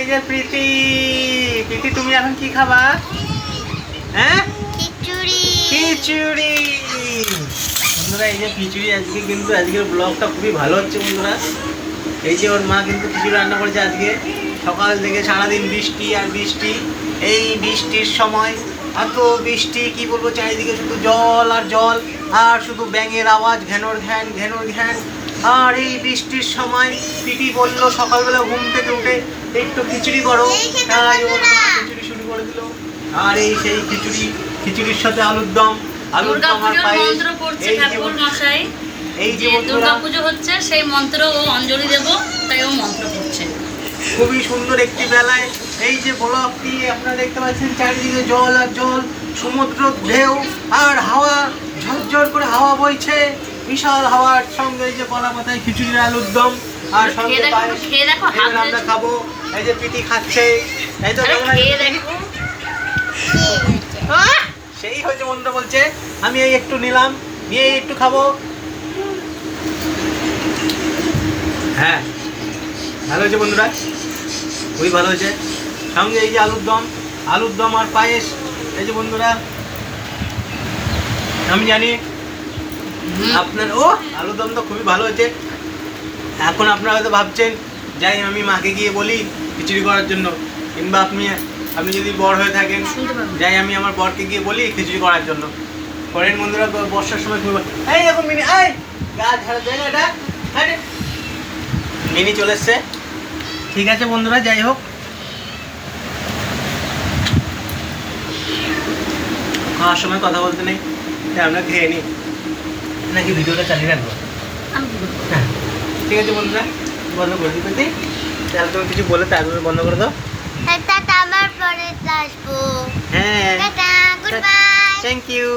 এই যে প্রীতি প্রীতি তুমি এখন কি খাবা? হ্যাঁ? খিচুড়ি। খিচুড়ি। বন্ধুরা এই যে খিচুড়ি আজকে কিন্তু আজকের ব্লগটা খুবই ভালো হচ্ছে বন্ধুরা। এই যে ওর মা কিন্তু খিচুড়ি রান্না করেছে আজকে। সকাল থেকে সারাদিন বৃষ্টি আর বৃষ্টি এই বৃষ্টির সময়। এত বৃষ্টি কি বলব চারিদিকে শুধু জল আর জল আর শুধু ব্যাঙের আওয়াজ ঘ্যানোর ঘ্যান ঘ্যানোর ঘ্যান। আর এই বৃষ্টির সময় পিটি বলল সকালবেলা ঘুম থেকে উঠে একটু খিচুড়ি করো। তাই ওর খিচুড়ি শুরু করে দিল। আর এই সেই খিচুড়ি খিচুড়ির সাথে আলুর দম আলুর দম আর পায়েস মন্ত্র পড়ছে এই যে ঠাকুর মশাই। এই যে দুর্গাপুজো হচ্ছে সেই মন্ত্র ও অঞ্জলি দেব তাই ও মন্ত্র পড়ছে। খুবই সুন্দর একটি বেলায়। এই যে ব্লকটি আপনারা দেখতে পাচ্ছেন চারিদিকে জল আর জল সমুদ্র ঢেউ আর হাওয়া ঝরঝর করে হাওয়া বইছে। বিশাল হাওয়ার সঙ্গে এই যে কলা পাতায় খিচুড়ি আলুর দম আর সঙ্গে আমরা খাব। এই যে পিটি খাচ্ছে। এই তো! সেই হয়েছে বন্ধুরা বলছে আমি এই একটু নিলাম নিয়ে একটু খাব। হ্যাঁ ভালো হয়েছে বন্ধুরা? খুবই ভালো হয়েছে। সঙ্গে এই যে আলুর দম আলুর দম আর পায়েস। এই যে বন্ধুরা আমি জানি আপনার ও আলুর দম তো খুবই ভালো হয়েছে। এখন আপনারা হয়তো ভাবছেন যাই আমি মাকে গিয়ে বলি খিচুড়ি করার জন্য কিংবা আপনি আপনি যদি বড় হয়ে থাকেন যাই আমি আমার বরকে গিয়ে বলি খিচুড়ি করার জন্য। করেন বন্ধুরা বর্ষার সময় খুব এই দেখো মিনি ঝাড়া যায় না এটা। মিনি চলে এসছে। ঠিক আছে বন্ধুরা যাই হোক। খাওয়ার সময় কথা বলতে নেই আমরা খেয়ে নিই। নাকি ভিডিওটা চালিয়ে রাখব? হ্যাঁ। ঠিক আছে বন্ধুরা বন্ধ করে দিতে তাহলে তুমি কিছু বলে তারপরে বন্ধ করে দাও। টাটা আমার পরে আসব হ্যাঁ। Thank you